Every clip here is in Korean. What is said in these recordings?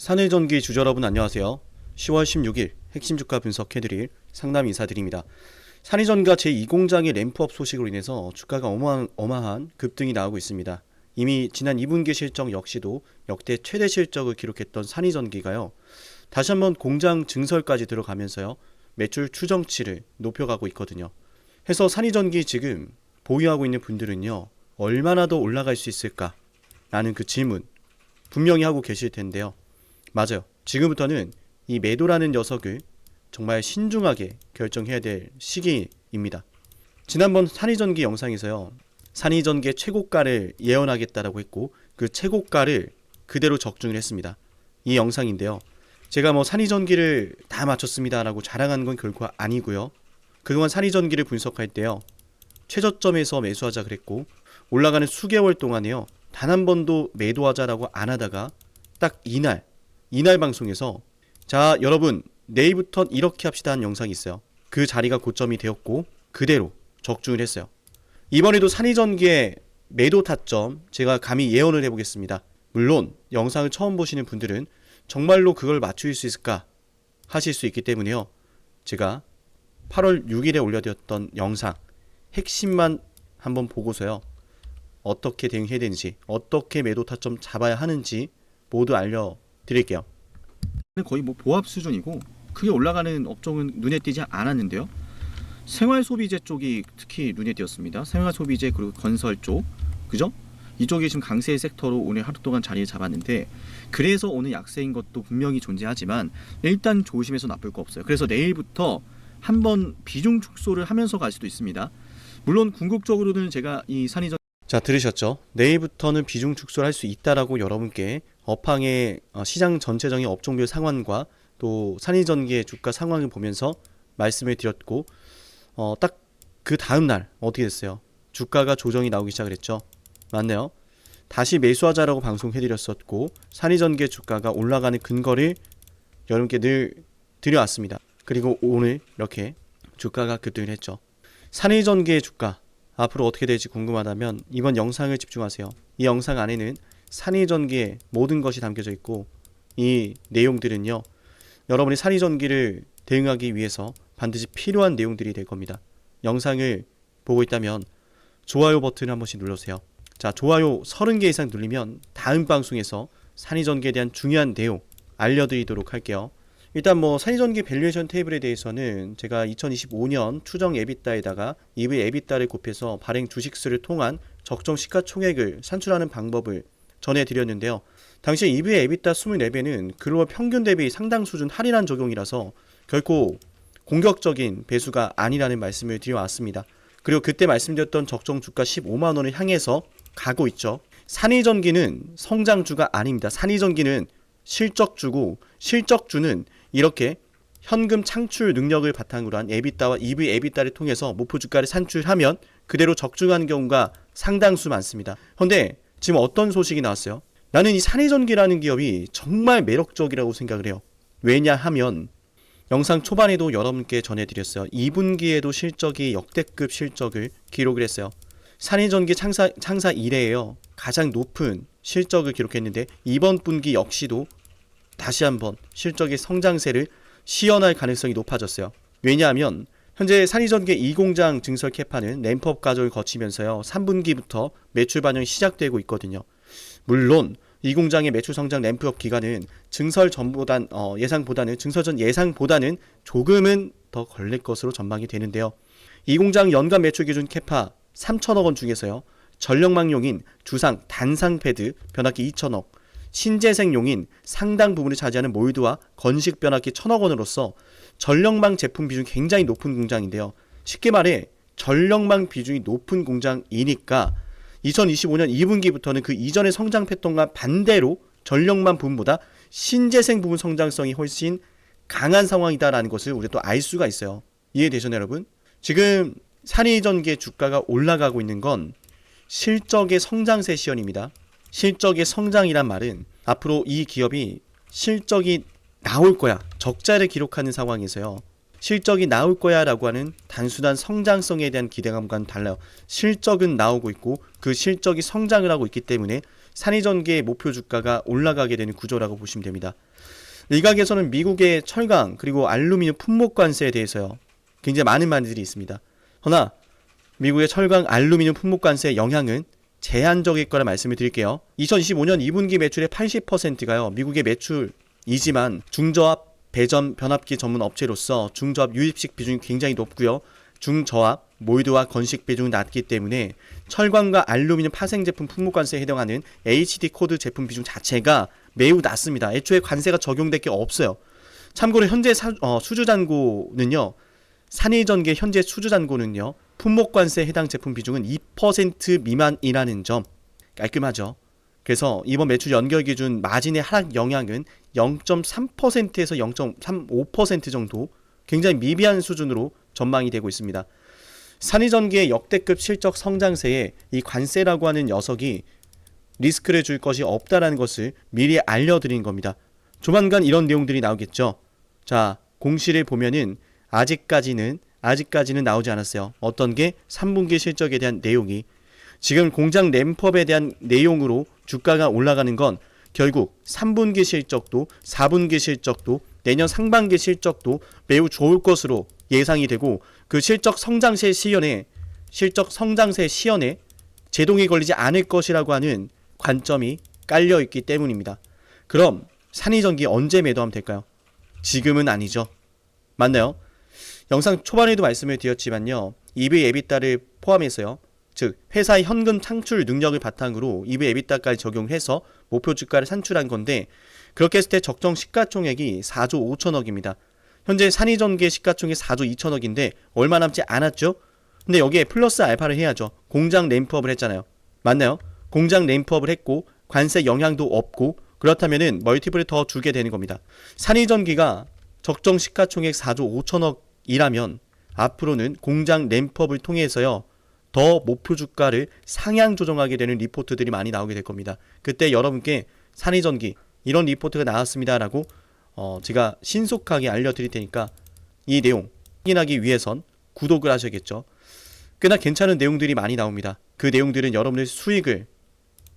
산일전기 주주 여러분 안녕하세요. 10월 16일 핵심 주가 분석해드릴 상담 인사드립니다. 산일전가 제2공장의 램프업 소식으로 인해서 주가가 어마한, 어마한 급등이 나오고 있습니다. 이미 지난 2분기 실적 역시도 역대 최대 실적을 기록했던 산이전기가요. 다시 한번 공장 증설까지 들어가면서요. 매출 추정치를 높여가고 있거든요. 해서 산이전기 지금 보유하고 있는 분들은요. 얼마나 더 올라갈 수 있을까? 라는 그 질문 분명히 하고 계실 텐데요. 맞아요. 지금부터는 이 매도라는 녀석을 정말 신중하게 결정해야 될 시기입니다. 지난번 산이전기 영상에서요. 산이전기의 최고가를 예언하겠다라고 했고 그 최고가를 그대로 적중을 했습니다. 이 영상인데요. 제가 뭐 산이전기를 다 맞췄습니다라고 자랑하는 건 결코 아니고요. 그동안 산이전기를 분석할 때요. 최저점에서 매수하자 그랬고 올라가는 수개월 동안에요. 단 한 번도 매도하자라고 안 하다가 딱 이날 이날 방송에서 자 여러분 내일부터 이렇게 합시다 하는 영상이 있어요. 그 자리가 고점이 되었고 그대로 적중을 했어요. 이번에도 산이전기의 매도 타점 제가 감히 예언을 해보겠습니다. 물론 영상을 처음 보시는 분들은 정말로 그걸 맞출 수 있을까 하실 수 있기 때문에요. 제가 8월 6일에 올려드렸던 영상 핵심만 한번 보고서요. 어떻게 대응해야 되는지, 어떻게 매도 타점 잡아야 하는지 모두 알려 드릴게요. 거의 뭐 보합 수준이고 크게 올라가는 업종은 눈에 띄지 않았는데요. 생활 소비재 쪽이 특히 눈에 띄었습니다. 생활 소비재 그리고 건설 쪽, 그죠? 이쪽이 지금 강세 섹터로 오늘 하루 동안 자리를 잡았는데 그래서 오늘 약세인 것도 분명히 존재하지만 일단 조심해서 나쁠 거 없어요. 그래서 내일부터 한번 비중 축소를 하면서 갈 수도 있습니다. 물론 궁극적으로는 제가 이 산이전 자 들으셨죠? 내일부터는 비중 축소를 할 수 있다라고 여러분께 업황의 어, 시장 전체적인 업종별 상황과 또 산이전기의 주가 상황을 보면서 말씀을 드렸고 어, 딱 그 다음 날 어떻게 됐어요? 주가가 조정이 나오기 시작을 했죠. 맞네요. 다시 매수하자라고 방송해드렸었고 산이전기의 주가가 올라가는 근거를 여러분께 늘 드려왔습니다. 그리고 오늘 이렇게 주가가 급등을 했죠. 산이전기의 주가 앞으로 어떻게 될지 궁금하다면 이번 영상을 집중하세요. 이 영상 안에는 산이전기의 모든 것이 담겨져 있고 이 내용들은요. 여러분이 산이전기를 대응하기 위해서 반드시 필요한 내용들이 될 겁니다. 영상을 보고 있다면 좋아요 버튼을 한 번씩 눌러주세요. 자, 좋아요 30개 이상 누르면 다음 방송에서 산이전기에 대한 중요한 내용 알려드리도록 할게요. 일단 뭐 산이전기 밸류에이션 테이블에 대해서는 제가 2025년 추정 에비따에다가 EV 에비따를 곱해서 발행 주식수를 통한 적정 시가총액을 산출하는 방법을 전해드렸는데요. 당시 EV 에비따 24배는 글로벌 평균 대비 상당 수준 할인한 적용이라서 결코 공격적인 배수가 아니라는 말씀을 드려왔습니다. 그리고 그때 말씀드렸던 적정 주가 15만 원을 향해서 가고 있죠. 산이전기는 성장주가 아닙니다. 산이전기는 실적주고 실적주는 이렇게 현금 창출 능력을 바탕으로 한 에비따와 EV 에비따를 통해서 목표 주가를 산출하면 그대로 적중하는 경우가 상당수 많습니다. 그런데 지금 어떤 소식이 나왔어요? 나는 이 산이전기라는 기업이 정말 매력적이라고 생각을 해요. 왜냐하면 영상 초반에도 여러분께 전해드렸어요. 2분기에도 실적이 역대급 실적을 기록을 했어요. 산이전기 창사, 창사 이래에요. 가장 높은 실적을 기록했는데 이번 분기 역시도 다시 한번 실적의 성장세를 시연할 가능성이 높아졌어요. 왜냐하면 현재 산이전기 2공장 증설 캐파는 램프업 과정을 거치면서요. 3분기부터 매출 반영이 시작되고 있거든요. 물론 이 공장의 매출 성장 램프업 기간은 증설 전보단 어, 예상보다는 증설 전 예상보다는 조금은 더 걸릴 것으로 전망이 되는데요. 이 공장 연간 매출 기준 캐파 3천억 원 중에서요. 전력망용인 주상 단상 패드 변압기 2천억, 신재생용인 상당 부분을 차지하는 몰드와 건식 변압기 1천억 원으로서 전력망 제품 비중이 굉장히 높은 공장인데요. 쉽게 말해 전력망 비중이 높은 공장이니까 2025년 2분기부터는 그 이전의 성장 패턴과 반대로 전력망 부분보다 신재생 부분 성장성이 훨씬 강한 상황이다라는 것을 우리가 또 알 수가 있어요. 이해되셨나요, 여러분? 지금 산이전기의 주가가 올라가고 있는 건 실적의 성장세 시연입니다. 실적의 성장이란 말은 앞으로 이 기업이 실적이 나올 거야. 적자를 기록하는 상황에서요. 실적이 나올 거야 라고 하는 단순한 성장성에 대한 기대감과는 달라요. 실적은 나오고 있고 그 실적이 성장을 하고 있기 때문에 산이전기의 목표 주가가 올라가게 되는 구조라고 보시면 됩니다. 일각에서는 미국의 철강 그리고 알루미늄 품목 관세에 대해서요. 굉장히 많은 말들이 있습니다. 허나 미국의 철강 알루미늄 품목 관세의 영향은 제한적일 거라 말씀을 드릴게요. 2025년 2분기 매출의 80%가요. 미국의 매출이지만 중저압 배전 변압기 전문 업체로서 중저압 유입식 비중이 굉장히 높고요. 중저압 몰드와 건식 비중이 낮기 때문에 철광과 알루미늄 파생 제품 품목 관세에 해당하는 HD 코드 제품 비중 자체가 매우 낮습니다. 애초에 관세가 적용될 게 없어요. 참고로 현재 사- 어, 수주 잔고는요. 산일전기 현재 수주 잔고는요. 품목 관세에 해당 제품 비중은 2% 미만이라는 점 깔끔하죠. 그래서 이번 매출 연결 기준 마진의 하락 영향은 0.3%에서 0.35% 정도 굉장히 미비한 수준으로 전망이 되고 있습니다. 산이전기의 역대급 실적 성장세에 이 관세라고 하는 녀석이 리스크를 줄 것이 없다라는 것을 미리 알려드린 겁니다. 조만간 이런 내용들이 나오겠죠. 자, 공시를 보면은 아직까지는 아직까지는 나오지 않았어요. 어떤 게 3분기 실적에 대한 내용이 지금 공장 램프업에 대한 내용으로 주가가 올라가는 건 결국 3분기 실적도 4분기 실적도 내년 상반기 실적도 매우 좋을 것으로 예상이 되고 그 실적 성장세 시연에 실적 성장세 시연에 제동이 걸리지 않을 것이라고 하는 관점이 깔려 있기 때문입니다. 그럼 산이전기 언제 매도하면 될까요? 지금은 아니죠. 맞나요? 영상 초반에도 말씀을 드렸지만요. EV 에비타를 포함해서요. 즉 회사의 현금 창출 능력을 바탕으로 EV 에비타까지 적용해서 목표 주가를 산출한 건데 그렇게 했을 때 적정 시가총액이 4조 5천억입니다. 현재 산이전기의 시가총액 4조 2천억인데 얼마 남지 않았죠? 근데 여기에 플러스 알파를 해야죠. 공장 램프업을 했잖아요. 맞나요? 공장 램프업을 했고 관세 영향도 없고 그렇다면은 멀티플을 더 주게 되는 겁니다. 산이전기가 적정 시가총액 4조 5천억 이라면 앞으로는 공장 램프업을 통해서요. 더 목표 주가를 상향 조정하게 되는 리포트들이 많이 나오게 될 겁니다. 그때 여러분께 산이전기 이런 리포트가 나왔습니다라고 어, 제가 신속하게 알려드릴 테니까 이 내용 확인하기 위해선 구독을 하셔야겠죠. 꽤나 괜찮은 내용들이 많이 나옵니다. 그 내용들은 여러분의 수익을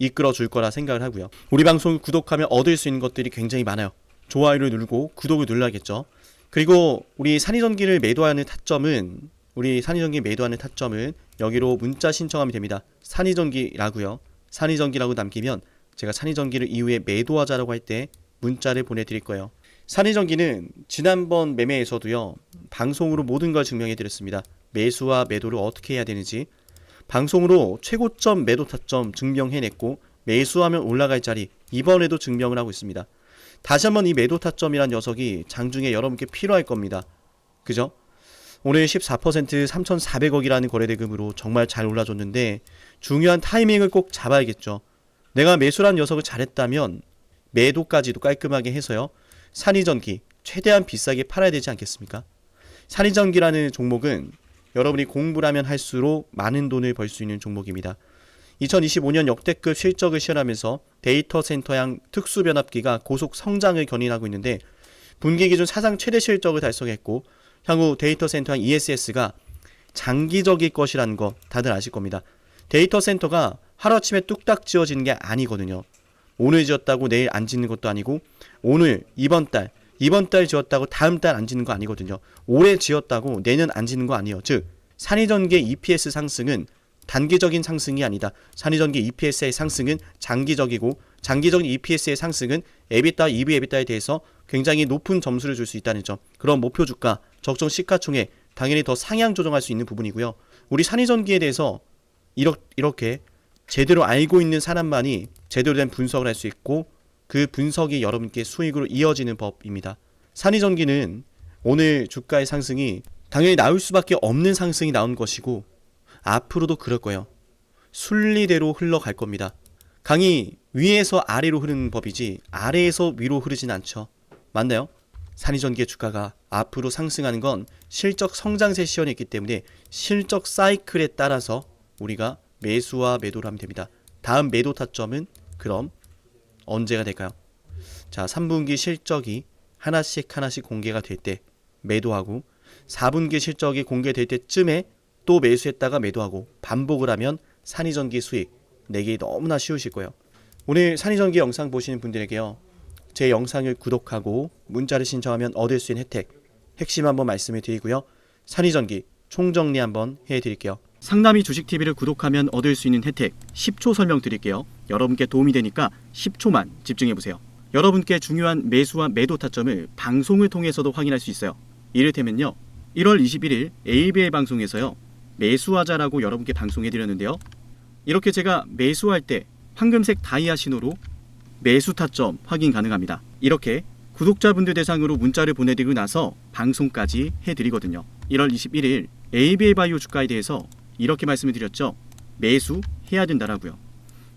이끌어 줄 거라 생각을 하고요. 우리 방송 구독하면 얻을 수 있는 것들이 굉장히 많아요. 좋아요를 누르고 구독을 눌러야겠죠. 그리고 우리 산이전기를 매도하는 타점은 우리 산이전기 매도하는 타점은 여기로 문자 신청하면 됩니다. 산이전기라고요. 산이전기라고 남기면 제가 산이전기를 이후에 매도하자라고 할 때 문자를 보내드릴 거예요. 산이전기는 지난번 매매에서도요 방송으로 모든 걸 증명해 드렸습니다. 매수와 매도를 어떻게 해야 되는지 방송으로 최고점 매도 타점 증명해냈고 매수하면 올라갈 자리 이번에도 증명을 하고 있습니다. 다시 한번 이 매도 타점이란 녀석이 장중에 여러분께 필요할 겁니다. 그죠? 오늘 14% 3,400억이라는 거래대금으로 정말 잘 올라줬는데 중요한 타이밍을 꼭 잡아야겠죠. 내가 매수란 녀석을 잘했다면 매도까지도 깔끔하게 해서요. 산이전기 최대한 비싸게 팔아야 되지 않겠습니까? 산이전기라는 종목은 여러분이 공부를 하면 할수록 많은 돈을 벌 수 있는 종목입니다. 2025년 역대급 실적을 실현하면서 데이터 센터양 특수 변압기가 고속 성장을 견인하고 있는데 분기 기준 사상 최대 실적을 달성했고 향후 데이터 센터양 ESS가 장기적일 것이라는 거 다들 아실 겁니다. 데이터 센터가 하루아침에 뚝딱 지어지는 게 아니거든요. 오늘 지었다고 내일 안 짓는 것도 아니고 오늘 이번 달 이번 달 지었다고 다음 달 안 짓는 거 아니거든요. 올해 지었다고 내년 안 짓는 거 아니에요. 즉 산이전기 EPS 상승은 단기적인 상승이 아니다. 산이전기 EPS의 상승은 장기적이고 장기적인 EPS의 상승은 에비타, EV 에비타에 대해서 굉장히 높은 점수를 줄 수 있다는 점. 그런 목표 주가, 적정 시가총액 당연히 더 상향 조정할 수 있는 부분이고요. 우리 산이전기에 대해서 이렇, 이렇게 제대로 알고 있는 사람만이 제대로 된 분석을 할 수 있고 그 분석이 여러분께 수익으로 이어지는 법입니다. 산이전기는 오늘 주가의 상승이 당연히 나올 수밖에 없는 상승이 나온 것이고 앞으로도 그럴 거예요. 순리대로 흘러갈 겁니다. 강이 위에서 아래로 흐르는 법이지 아래에서 위로 흐르진 않죠. 맞나요? 산이전기의 주가가 앞으로 상승하는 건 실적 성장세 시연이 있기 때문에 실적 사이클에 따라서 우리가 매수와 매도를 하면 됩니다. 다음 매도 타점은 그럼 언제가 될까요? 자, 3분기 실적이 하나씩 하나씩 공개가 될 때 매도하고 4분기 실적이 공개될 때쯤에 또 매수했다가 매도하고 반복을 하면 산이전기 수익 내기 너무나 쉬우실 거예요. 오늘 산이전기 영상 보시는 분들에게요. 제 영상을 구독하고 문자를 신청하면 얻을 수 있는 혜택 핵심 한번 말씀을 드리고요. 산이전기 총정리 한번 해드릴게요. 상남이 주식TV를 구독하면 얻을 수 있는 혜택 10초 설명 드릴게요. 여러분께 도움이 되니까 10초만 집중해보세요. 여러분께 중요한 매수와 매도 타점을 방송을 통해서도 확인할 수 있어요. 이를테면요. 1월 21일 ABL 방송에서요. 매수하자라고 여러분께 방송해 드렸는데요. 이렇게 제가 매수할 때 황금색 다이아 신호로 매수 타점 확인 가능합니다. 이렇게 구독자분들 대상으로 문자를 보내드리고 나서 방송까지 해드리거든요. 1월 21일 ABL 바이오 주가에 대해서 이렇게 말씀을 드렸죠. 매수해야 된다라고요.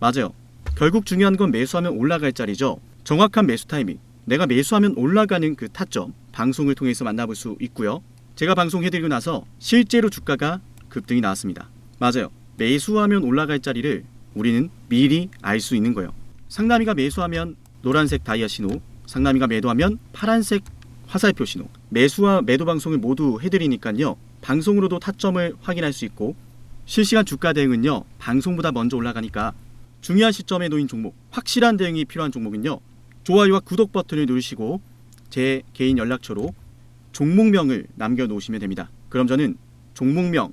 맞아요. 결국 중요한 건 매수하면 올라갈 자리죠. 정확한 매수 타이밍. 내가 매수하면 올라가는 그 타점 방송을 통해서 만나볼 수 있고요. 제가 방송해드리고 나서 실제로 주가가 급등이 나왔습니다. 맞아요. 매수하면 올라갈 자리를 우리는 미리 알 수 있는 거예요. 상남이가 매수하면 노란색 다이아 신호, 상남이가 매도하면 파란색 화살표 신호. 매수와 매도 방송을 모두 해드리니까요. 방송으로도 타점을 확인할 수 있고 실시간 주가 대응은요. 방송보다 먼저 올라가니까 중요한 시점에 놓인 종목, 확실한 대응이 필요한 종목은요. 좋아요와 구독 버튼을 누르시고 제 개인 연락처로 종목명을 남겨 놓으시면 됩니다. 그럼 저는 종목명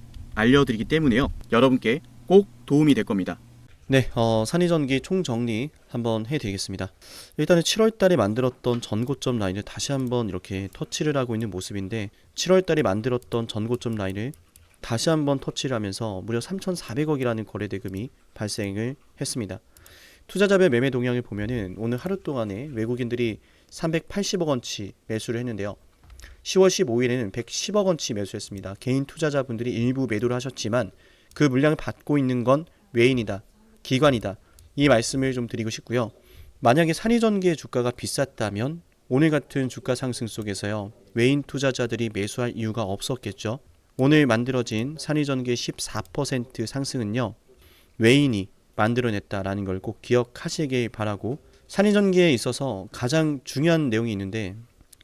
알려드리기 때문에요. 여러분께 꼭 도움이 될 겁니다. 네, 어, 산이전기 총정리 한번 해드리겠습니다. 일단은 7월달에 만들었던 전고점 라인을 다시 한번 이렇게 터치를 하고 있는 모습인데 7월달에 만들었던 전고점 라인을 다시 한번 터치를 하면서 무려 3,400억이라는 거래 대금이 발생을 했습니다. 투자자별 매매 동향을 보면은 오늘 하루 동안에 외국인들이 380억 원치 매수를 했는데요. 10월 15일에는 110억 원치 매수했습니다. 개인 투자자분들이 일부 매도를 하셨지만 그 물량을 받고 있는 건 외인이다. 기관이다. 이 말씀을 좀 드리고 싶고요. 만약에 산이전기의 주가가 비쌌다면 오늘 같은 주가 상승 속에서요. 외인 투자자들이 매수할 이유가 없었겠죠. 오늘 만들어진 산이전기의 14% 상승은요. 외인이 만들어냈다라는 걸 꼭 기억하시길 바라고 산이전기에 있어서 가장 중요한 내용이 있는데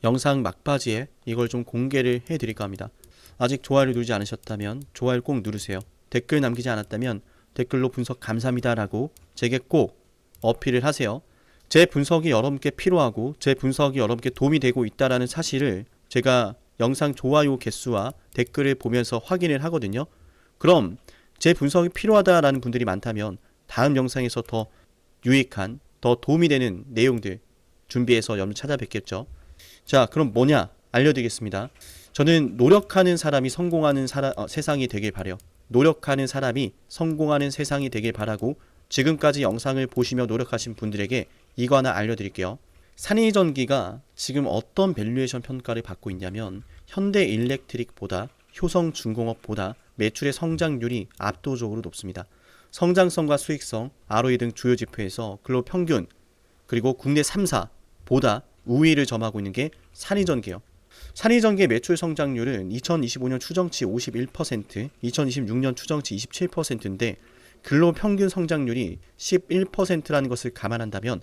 영상 막바지에 이걸 좀 공개를 해드릴까 합니다. 아직 좋아요를 누르지 않으셨다면 좋아요 꼭 누르세요. 댓글 남기지 않았다면 댓글로 분석 감사합니다라고 제게 꼭 어필을 하세요. 제 분석이 여러분께 필요하고 제 분석이 여러분께 도움이 되고 있다라는 사실을 제가 영상 좋아요 개수와 댓글을 보면서 확인을 하거든요. 그럼 제 분석이 필요하다라는 분들이 많다면 다음 영상에서 더 유익한 더 도움이 되는 내용들 준비해서 여러분 찾아뵙겠죠. 자, 그럼 뭐냐 알려드리겠습니다. 저는 노력하는 사람이 성공하는 사람, 어, 세상이 되길 바래요. 노력하는 사람이 성공하는 세상이 되길 바라고 지금까지 영상을 보시며 노력하신 분들에게 이거 하나 알려드릴게요. 산이전기가 지금 어떤 밸류에이션 평가를 받고 있냐면 현대 일렉트릭보다 효성 중공업보다 매출의 성장률이 압도적으로 높습니다. 성장성과 수익성, ROE 등 주요 지표에서 글로벌 평균 그리고 국내 3사보다 우위를 점하고 있는 게 산이전기예요. 산이전기의 매출 성장률은 2025년 추정치 51%, 2026년 추정치 27%인데 글로벌 평균 성장률이 11%라는 것을 감안한다면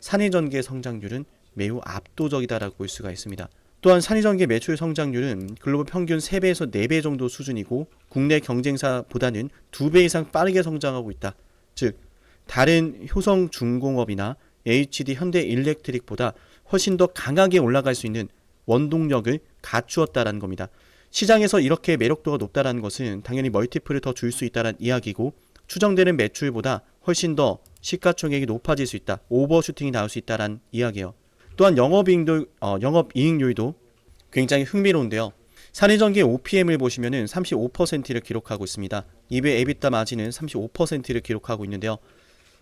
산이전기의 성장률은 매우 압도적이다라고 볼 수가 있습니다. 또한 산이전기의 매출 성장률은 글로벌 평균 3배에서 4배 정도 수준이고 국내 경쟁사보다는 2배 이상 빠르게 성장하고 있다. 즉 다른 효성 중공업이나 HD 현대 일렉트릭보다 훨씬 더 강하게 올라갈 수 있는 원동력을 갖추었다라는 겁니다. 시장에서 이렇게 매력도가 높다라는 것은 당연히 멀티플을 더 줄 수 있다는 이야기고 추정되는 매출보다 훨씬 더 시가총액이 높아질 수 있다. 오버슈팅이 나올 수 있다라는 이야기예요. 또한 영업이익도 어, 영업이익률도 굉장히 흥미로운데요. 산이전기의 OPM을 보시면은 35%를 기록하고 있습니다. 이베 에비타 마진은 35%를 기록하고 있는데요.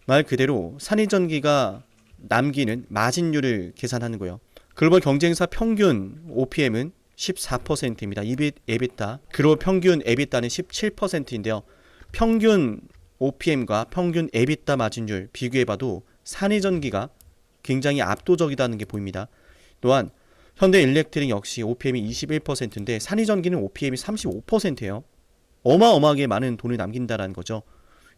말 그대로 산이전기가 남기는 마진율을 계산하는 거예요. 글로벌 경쟁사 평균 OPM은 14%입니다. 이비 에비타 글로벌 평균 에비타는 17%인데요. 평균 OPM과 평균 에비타 마진율 비교해봐도 산이전기가 굉장히 압도적이다는 게 보입니다. 또한 현대 일렉트릭 역시 OPM이 21%인데 산이전기는 OPM이 35%예요. 어마어마하게 많은 돈을 남긴다라는 거죠.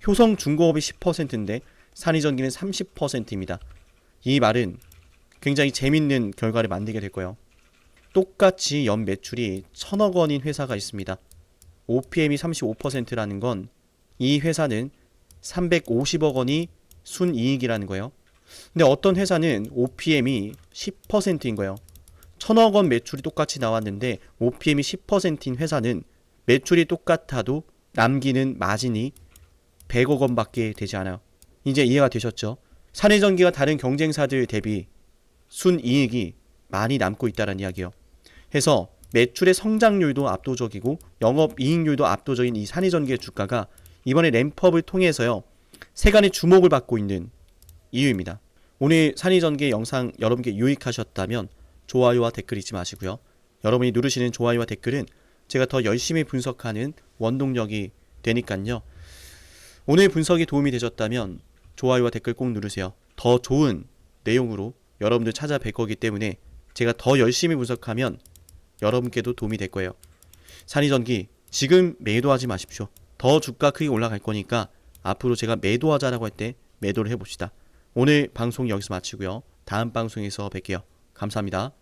효성 중공업이 10%인데 산이전기는 30%입니다. 이 말은 굉장히 재밌는 결과를 만들게 될 거예요. 똑같이 연 매출이 천억 원인 회사가 있습니다. OPM이 35%라는 건 이 회사는 350억 원이 순이익이라는 거예요. 근데 어떤 회사는 OPM이 10%인 거예요. 천억 원 매출이 똑같이 나왔는데 OPM이 10%인 회사는 매출이 똑같아도 남기는 마진이 100억 원밖에 되지 않아요. 이제 이해가 되셨죠? 산해전기가 다른 경쟁사들 대비 순이익이 많이 남고 있다는 이야기예요. 해서 매출의 성장률도 압도적이고 영업이익률도 압도적인 이 산해전기의 주가가 이번에 램프업을 통해서요 세간의 주목을 받고 있는 이유입니다. 오늘 산이전기 영상 여러분께 유익하셨다면 좋아요와 댓글 잊지 마시고요. 여러분이 누르시는 좋아요와 댓글은 제가 더 열심히 분석하는 원동력이 되니까요. 오늘 분석이 도움이 되셨다면 좋아요와 댓글 꼭 누르세요. 더 좋은 내용으로 여러분들 찾아뵐 거기 때문에 제가 더 열심히 분석하면 여러분께도 도움이 될 거예요. 산이전기 지금 매도하지 마십시오. 더 주가 크게 올라갈 거니까 앞으로 제가 매도하자라고 할 때 매도를 해봅시다. 오늘 방송 여기서 마치고요. 다음 방송에서 뵐게요. 감사합니다.